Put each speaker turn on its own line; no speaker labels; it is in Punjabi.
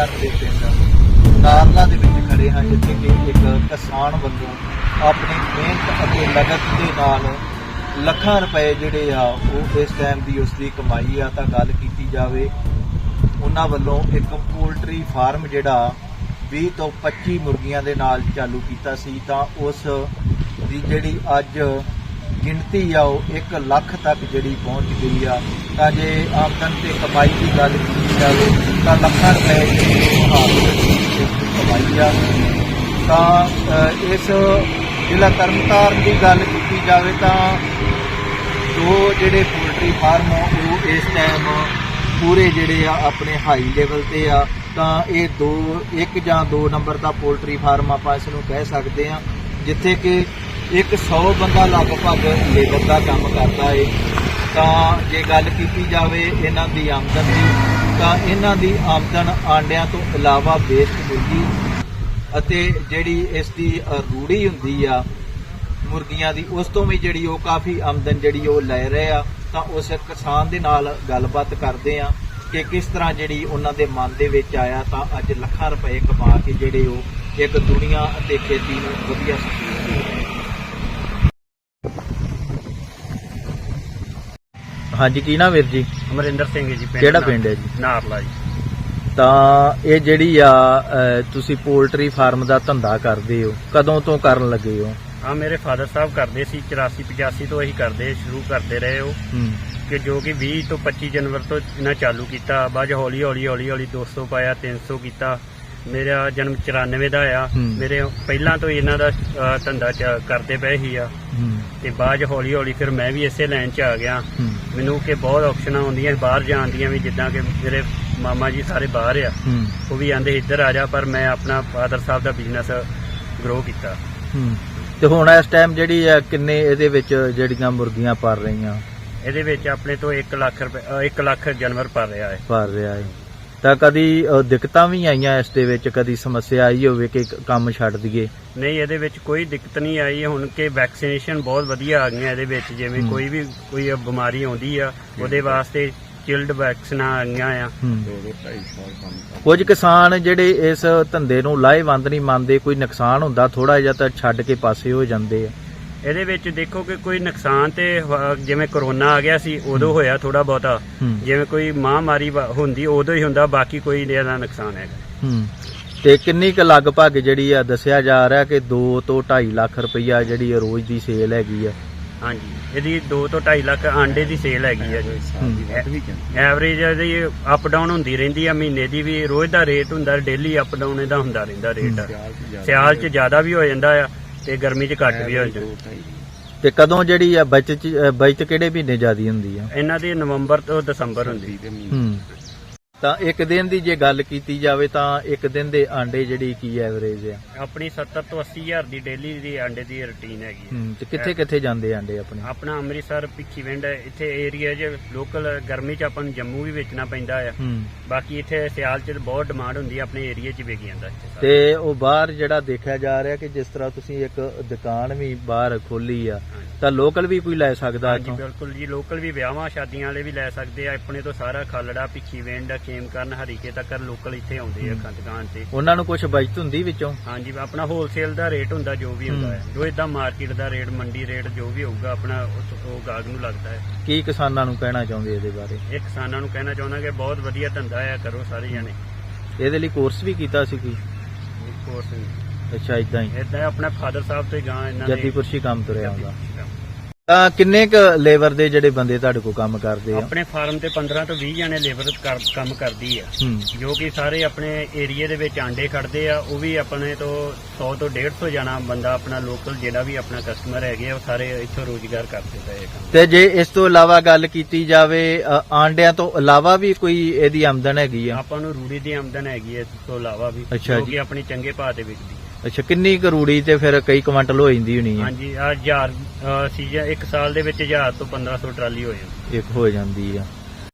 ਤਰਨਤਾਰਨ ਦੇ ਪਿੰਡ। ਨਾਰਲਾ ਦੇ ਵਿੱਚ ਖੜੇ ਹਾਂ, ਜਿੱਥੇ ਕਿ ਇੱਕ ਕਿਸਾਨ ਵੱਲੋਂ ਆਪਣੀ ਮਿਹਨਤ ਅਤੇ ਲਗਤ ਦੇ ਨਾਲ ਲੱਖਾਂ ਰੁਪਏ ਜਿਹੜੇ ਆ, ਉਹ ਇਸ ਟਾਈਮ ਦੀ ਉਸ ਦੀ ਕਮਾਈ ਆ। ਤਾਂ ਗੱਲ ਕੀਤੀ ਜਾਵੇ, ਉਹਨਾਂ ਵੱਲੋਂ ਇੱਕ ਪੋਲਟਰੀ ਫਾਰਮ ਜਿਹੜਾ 20 ਤੋਂ 25 ਮੁਰਗੀਆਂ ਦੇ ਨਾਲ ਚਾਲੂ ਕੀਤਾ ਸੀ। ਤਾਂ ਉਸ ਦੀ ਜਿਹੜੀ ਅੱਜ ਗਿਣਤੀ ਆ, ਉਹ 1 ਲੱਖ ਤੱਕ ਜਿਹੜੀ ਪਹੁੰਚ ਗਈ ਆ। ਤਾਂ ਜੇ ਆਮਦਨ ਤੇ ਕਮਾਈ ਦੀ ਗੱਲ ਕੀਤੀ ਜਾਵੇ ਤਾਂ ਲੱਖਾਂ ਰੁਪਏ ਜਿਹੜੀ ਉਹ ਕਮਾਈ ਆ। ਤਾਂ ਇਸ ਜ਼ਿਲ੍ਹਾ ਤਰਨਤਾਰਨ ਦੀ ਗੱਲ ਕੀਤੀ ਜਾਵੇ ਤਾਂ ਦੋ ਜਿਹੜੇ ਪੋਲਟਰੀ ਫਾਰਮ ਆ, ਉਹ ਇਸ ਟਾਈਮ ਪੂਰੇ ਜਿਹੜੇ ਆ ਆਪਣੇ ਹਾਈ ਲੈਵਲ ਤੇ ਆ। ਤਾਂ ਇਹ ਦੋ, ਇੱਕ ਜਾਂ ਦੋ ਨੰਬਰ ਦਾ ਪੋਲਟਰੀ ਫਾਰਮ ਆਪਾਂ ਇਸ ਨੂੰ ਕਹਿ ਸਕਦੇ ਆ, ਜਿੱਥੇ ਕਿ ਇੱਕ 100 ਬੰਦਾ ਲਗਭਗ ਲੇਬਰ ਦਾ ਕੰਮ ਕਰਦਾ ਏ। ਤਾਂ ਜੇ ਗੱਲ ਕੀਤੀ ਜਾਵੇ ਇਹਨਾਂ ਦੀ ਆਮਦਨ ਦੀ ਤਾਂ ਇਹਨਾਂ ਦੀ ਆਮਦਨ ਆਂਡਿਆਂ ਤੋਂ ਇਲਾਵਾ ਵੇਸਟ ਮੁਰਗੀ ਅਤੇ ਜਿਹੜੀ ਇਸ ਦੀ ਰੂੜੀ ਹੁੰਦੀ ਆ, ਮੁਰਗੀਆਂ ਦੀ, ਉਸ ਤੋਂ ਵੀ ਜਿਹੜੀ ਉਹ ਕਾਫੀ ਆਮਦਨ ਜਿਹੜੀ ਉਹ ਲੈ ਰਹੇ ਆ, ਤਾਂ ਉਸ ਕਿਸਾਨ ਦੇ ਨਾਲ ਗੱਲਬਾਤ ਕਰਦੇ ਆ ਕਿ ਕਿਸ ਤਰ੍ਹਾਂ ਜਿਹੜੀ ਉਹਨਾਂ ਦੇ ਮਨ ਦੇ ਵਿੱਚ ਆਇਆ ਤਾਂ ਅੱਜ ਲੱਖਾਂ ਰੁਪਏ ਕਮਾ ਕੇ ਜਿਹੜੇ ਉਹ ਇੱਕ ਦੁਨੀਆ ਅਤੇ ਖੇਤੀ ਨੂੰ ਵਧੀਆ ਸਪੋਰਟ ਹਾਂਜੀ ਕੀ ਨਾਮ ਵੀਰ ਜੀ?
ਅਮਰਿੰਦਰ ਸਿੰਘ ਜੀ ਪਿੰਡ
ਕਿਹੜਾ ਪਿੰਡ ਹੈ ਜੀ?
ਨਾਰਲਾ ਜੀ।
ਤਾਂ ਇਹ ਜਿਹੜੀ ਆ ਤੁਸੀਂ ਪੋਲਟਰੀ ਫਾਰਮ ਦਾ ਧੰਦਾ ਕਰਦੇ ਹੋ ਕਦੋਂ ਤੋਂ ਕਰਨ ਲੱਗੇ ਹੋ?
ਆ ਮੇਰੇ ਫਾਦਰ ਸਾਹਿਬ ਕਰਦੇ ਸੀ 84 85 ਤੋਂ ਅਸੀਂ ਕਰਦੇ ਸ਼ੁਰੂ ਕਰਦੇ ਰਹੇ ਹੋ। ਕਿ ਜੋ ਕਿ 20 ਤੋਂ 25 ਜਨਵਰੀ ਤੋਂ ਇਹਨਾਂ ਚਾਲੂ ਕੀਤਾ ਬਾਅਦ ਹੌਲੀ ਹੌਲੀ ਹੌਲੀ ਹੌਲੀ 200 ਪਾਇਆ 300 ਕੀਤਾ। ਮੇਰਾ ਜਨਮ 94 ਦਾ ਆ।
ਹੂੰ।
ਮੇਰੇ ਪਹਿਲਾਂ ਤੋਂ ਹੀ ਇਹਨਾਂ ਦਾ ਅ, ਧੰਦਾ ਚ- ਕਰਦੇ ਪਏ ਸੀ ਆ।
ਹੂੰ।
ਤੇ ਬਾਅਦ 'ਚ ਹੌਲੀ ਹੌਲੀ ਫਿਰ ਮੈਂ ਵੀ ਇਸੇ ਲਾਈਨ 'ਚ ਆ ਗਿਆ।
ਹੂੰ।
ਮੈਨੂੰ ਕਿ ਬਹੁਤ ਆਪਸ਼ਨਾਂ ਆਉਂਦੀਆਂ ਬਾਹਰ ਜਾਣ ਦੀਆਂ ਵੀ ਜਿੱਦਾਂ ਕਿ ਮੇਰੇ ਮਾਮਾ ਜੀ ਸਾਰੇ ਬਾਹਰ ਆ।
ਹੂੰ।
ਉਹ ਵੀ ਆਂਦੇ ਇੱਧਰ ਆ ਜਾ ਪਰ ਮੈਂ ਆਪਣਾ ਫਾਦਰ ਸਾਹਿਬ ਦਾ ਬਿਜ਼ਨਸ ਗਰੋ ਕੀਤਾ।
ਹੂੰ। ਤੇ ਹੁਣ ਇਸ ਟਾਈਮ ਜਿਹੜੀ ਆ ਕਿੰਨੇ ਇਹਦੇ ਵਿੱਚ ਜਿਹੜੀਆਂ ਮੁਰਗੀਆਂ ਪਰ ਰਹੀਆਂ?
ਇਹਦੇ ਵਿੱਚ ਆਪਣੇ ਤੋਂ 1 ਲੱਖ ਰੁਪਏ 1 ਲੱਖ ਜਾਨਵਰ ਪਰ ਰਿਹਾ ਹੈ।
ਪਰ ਰਿਹਾ ਹੈ। ਤਾਂ ਕਦੀ ਅ, ਦਿੱਕਤਾਂ ਵੀ ਆਈਆਂ ਇਸ ਦੇ ਵਿੱਚ? ਕਦੀ ਸਮੱਸਿਆ ਆਈ ਹੋਵੇ ਕਿ ਕੰਮ ਛੱਡ ਦਈਏ?
ਨਹੀਂ ਇਹਦੇ ਵਿੱਚ ਕੋਈ ਦਿੱਕਤ ਨਹੀਂ ਆਈ। ਹੁਣ ਕਿ ਵੈਕਸੀਨੇਸ਼ਨ ਬਹੁਤ ਵਧੀਆ ਆ ਗਈਆਂ ਇਹਦੇ ਵਿੱਚ ਜਿਵੇਂ। ਕੋਈ ਵੀ ਕੋਈ ਬਿਮਾਰੀ ਆਉਂਦੀ ਆ ਉਹਦੇ ਵਾਸਤੇ ਚਿਲਡ ਵੈਕਸੀਨਾਂ ਆਈਆਂ ਆ।
ਹੂੰ। ਕੁਝ ਕਿਸਾਨ ਜਿਹੜੇ ਇਸ ਧੰਦੇ ਨੂੰ ਲਾਹੇਵੰਦ ਨਹੀਂ ਮੰਨਦੇ ਕੋਈ ਨੁਕਸਾਨ ਹੁੰਦਾ ਥੋੜਾ ਜਿਹਾ ਤਾਂ ਛੱਡ ਕੇ ਪਾਸੇ ਹੋ ਜਾਂਦੇ ਆ।
ਇਹਦੇ ਵਿੱਚ ਦੇਖੋ ਕਿ ਕੋਈ ਨੁਕਸਾਨ ਤੇ ਜਿਵੇਂ ਕਰੋਨਾ ਆ ਗਿਆ ਸੀ ਉਦੋਂ ਹੋਇਆ ਥੋੜਾ ਬਹੁਤਾ। ਜਿਵੇਂ ਕੋਈ ਮਹਾਮਾਰੀ ਹੁੰਦੀ ਉਦੋਂ ਹੀ ਹੁੰਦਾ ਬਾਕੀ ਕੋਈ ਇਹਦਾ ਨੁਕਸਾਨ ਹੈਗਾ।
ਹੂੰ। ਤੇ ਕਿੰਨੀ ਕੁ ਲਗਭਗ ਜਿਹੜੀ ਆ ਦੱਸਿਆ ਜਾ ਰਿਹਾ ਕਿ 2 ਤੋਂ 2.5 ਲੱਖ ਰੁਪਈਆ ਜਿਹੜੀ ਰੋਜ਼ ਦੀ ਸੇਲ ਹੈਗੀ ਆ।
ਹਾਂਜੀ। ਇਹਦੀ 2 ਤੋਂ 2.5 ਲੱਖ ਆਂਡੇ ਦੀ ਸੇਲ ਹੈਗੀ ਆ ਜੀ। ਐਵਰੇਜ ਇਹਦੀ ਅਪ ਡਾਊਨ ਹੁੰਦੀ ਰਹਿੰਦੀ ਆ ਮਹੀਨੇ ਦੀ ਵੀ। ਰੋਜ਼ ਦਾ ਰੇਟ ਹੁੰਦਾ ਡੇਲੀ ਅਪ ਡਾਊਨ ਇਹਦਾ ਹੁੰਦਾ ਰਹਿੰਦਾ ਰੇਟ ਸਿਆਲ 'ਚ ਜ਼ਿਆਦਾ ਵੀ ਹੋ ਜਾਂਦਾ ਆ। ਤੇ ਗਰਮੀ 'ਚ ਘੱਟ ਵੀ ਹੋ ਜਾਂਦਾ
ਤੇ ਕਦੋਂ ਜਿਹੜੀ ਆ ਬਚਤ ਚ- ਅ, ਬਚਤ ਕਿਹੜੇ ਮਹੀਨੇ ਜ਼ਿਆਦੀ ਹੁੰਦੀ ਆ?
ਇਹਨਾਂ ਦੀ ਨਵੰਬਰ ਤੋਂ ਦਸੰਬਰ ਹੁੰਦੀ।
ਹੂੰ। ਤਾਂ ਇੱਕ ਦਿਨ ਦੀ ਜੇ ਗੱਲ ਕੀਤੀ ਜਾਵੇ ਤਾਂ ਇੱਕ ਦਿਨ ਦੇ ਆਂਡੇ ਜਿਹੜੀ ਕੀ ਐਵਰੇਜ ਆ?
ਆਪਣੀ 70 ਤੋਂ 80 ਹਜ਼ਾਰ ਦੀ ਡੇਲੀ ਦੀ ਆਂਡੇ ਦੀ ਰੁਟੀਨ ਹੈਗੀ ਹੈ
ਹੂੰ ਤੇ ਕਿੱਥੇ ਕਿੱਥੇ ਜਾਂਦੇ ਆਂਡੇ ਆਪਣੇ?
ਆਪਣਾ ਅੰਮ੍ਰਿਤਸਰ ਭਿੱਖੀਵਿੰਡ ਇੱਥੇ ਏਰੀਆ 'ਚ ਲੋਕਲ ਗਰਮੀ 'ਚ ਆਪਾਂ ਨੂੰ ਜੰਮੂ ਵੀ ਵੇਚਣਾ ਪੈਂਦਾ ਆ।
ਹੂੰ।
ਬਾਕੀ ਇੱਥੇ ਸਿਆਲ 'ਚ ਬਹੁਤ ਡਿਮਾਂਡ ਹੁੰਦੀ ਆ ਆਪਣੇ ਏਰੀਆ 'ਚ ਵਿਕ ਜਾਂਦਾ ਇੱਥੇ ਸਾਰਾ।
ਤੇ ਉਹ ਬਾਹਰ ਜਿਹੜਾ ਦੇਖਿਆ ਜਾ ਰਿਹਾ ਕਿ ਜਿਸ ਤਰ੍ਹਾਂ ਤੁਸੀਂ ਇੱਕ ਦੁਕਾਨ ਵੀ ਬਾਹਰ ਖੋਲੀ ਆ
ਹਾਂਜੀ।
ਤਾਂ ਲੋਕਲ ਵੀ ਕੋਈ ਲੈ ਸਕਦਾ
ਹਾਂਜੀ
ਇੱਥੋਂ?
ਬਿਲਕੁਲ ਜੀ ਲੋਕਲ ਵੀ ਵਿਆਹਾਂ ਸ਼ਾਦੀਆਂ ਵਾਲੇ ਵੀ ਲੈ ਸਕਦੇ ਆ ਆਪਣੇ ਤੋਂ ਸਾਰਾ ਖਾਲੜਾ ਭਿੱਖੀਵਿੰਡ ਖੇਮਕਰਨ ਹਰੀਕੇ ਤੱਕ ਲੋਕਲ ਇੱਥੇ ਆਉਂਦੇ ਆ ਦੁਕਾਨ ਤੇ।
ਉਹਨਾਂ ਨੂੰ ਕੁਝ ਬਚਤ ਹੁੰਦੀ ਵਿੱਚੋਂ?
ਹਾਂਜੀ ਆਪਣਾ ਹੋਲਸੇਲ ਦਾ ਰੇਟ ਹੁੰਦਾ ਜੋ ਵੀ ਹੁੰਦਾ
ਹੂੰ।
ਜੋ ਇਦਾਂ ਮਾਰਕੀਟ ਦਾ ਰੇਟ ਮੰਡੀ ਰੇਟ ਜੋ ਵੀ ਹੋਊਗਾ ਆਪਣਾ ਉਹ ਗਾਹਕ ਨੂੰ ਲੱਗਦਾ ਹੈ।
ਕੀ ਕਿਸਾਨਾਂ ਨੂੰ ਕਹਿਣਾ ਚਾਹੁੰਦੇ ਇਹਦੇ ਬਾਰੇ?
ਇਹ ਕਿਸਾਨਾਂ ਨੂੰ ਕਹਿਣਾ ਚਾਹੁੰਦਾ ਕਿ ਬਹੁਤ ਵਧੀਆ ਧੰਦਾ ਹੈ ਕਰੋ ਸਾਰੇ ਜਣੇ।
ਇਹਦੇ ਲਈ ਕੋਰਸ ਵੀ ਕੀਤਾ ਸੀ ਕੋਈ?
ਕੋਰਸ
ਅੱਛਾ ਇਦਾਂ ਹੀ।
ਇਦਾਂ ਆਪਣਾ ਫਾਦਰ ਸਾਹਿਬ ਤੋਂ ਗਾਂ ਇਹਨਾਂ ਨੇ
ਜੱਦੀਪੁਰਸ਼ੀ ਕੰਮ ਤੁਰਿਆ ਹੁੰਦਾ। ਤਾਂ ਕਿੰਨੇ ਕ ਲੇਬਰ ਦੇ ਜਿਹੜੇ ਬੰਦੇ ਤੁਹਾਡੇ ਕੋਲ ਕੰਮ ਕਰਦੇ ਆ?
ਆਪਣੇ ਫਾਰਮ ਤੇ 15 ਤੋਂ 20 ਜਣੇ ਲੇਬਰ ਕੰਮ ਕਰਦੀ ਆ।
ਹੂੰ।
ਜੋ ਕਿ ਸਾਰੇ ਆਪਣੇ ਏਰੀਏ ਦੇ ਵਿੱਚ ਆਂਡੇ ਖੜਦੇ ਆ ਉਹ ਵੀ ਆਪਣੇ ਤੋਂ 100 ਤੋਂ 150 ਜਣਾ ਬੰਦਾ ਆਪਣਾ ਲੋਕਲ ਜਿਹੜਾ ਵੀ ਆਪਣਾ ਕਸਟਮਰ ਹੈਗੇ ਆ ਉਹ ਸਾਰੇ ਇੱਥੋਂ ਰੋਜ਼ਗਾਰ ਕਰਦੇ ਪਏ ਆ ਕੰਮ।
ਤੇ ਜੇ ਇਸ ਤੋਂ ਇਲਾਵਾ ਗੱਲ ਕੀਤੀ ਜਾਵੇ ਅ, ਆਂਡਿਆਂ ਤੋਂ ਇਲਾਵਾ ਵੀ ਕੋਈ ਇਹਦੀ ਆਮਦਨ ਹੈਗੀ ਆ?
ਆਪਾਂ ਨੂੰ ਰੂੜੀ ਦੀ ਆਮਦਨ ਹੈਗੀ ਹੈ ਇਸ ਤੋਂ ਇਲਾਵਾ ਵੀ
ਅੱਛਾ
ਜੋ
ਜੀ।
ਕਿ ਆਪਣੀ ਚੰਗੇ ਭਾਅ ਤੇ ਵਿਕਦੀ
ਅੱਛਾ ਕਿੰਨੀ ਕਰੂੜੀ ਤੇ ਫਿਰ ਕਈ ਕੁਇੰਟਲ ਹੋ ਜਾਂਦੀ ਹੋਣੀ ਆ?
ਹਾਂਜੀ ਆ ਹਜ਼ਾਰ ਸੀਜ਼ਨ ਇੱਕ ਸਾਲ ਦੇ ਵਿੱਚ 1000 ਤੋਂ 1500 ਟਰਾਲੀ ਹੋ ਜਾਂਦੀ।
ਇੱਕ ਹੋ ਜਾਂਦੀ ਆ।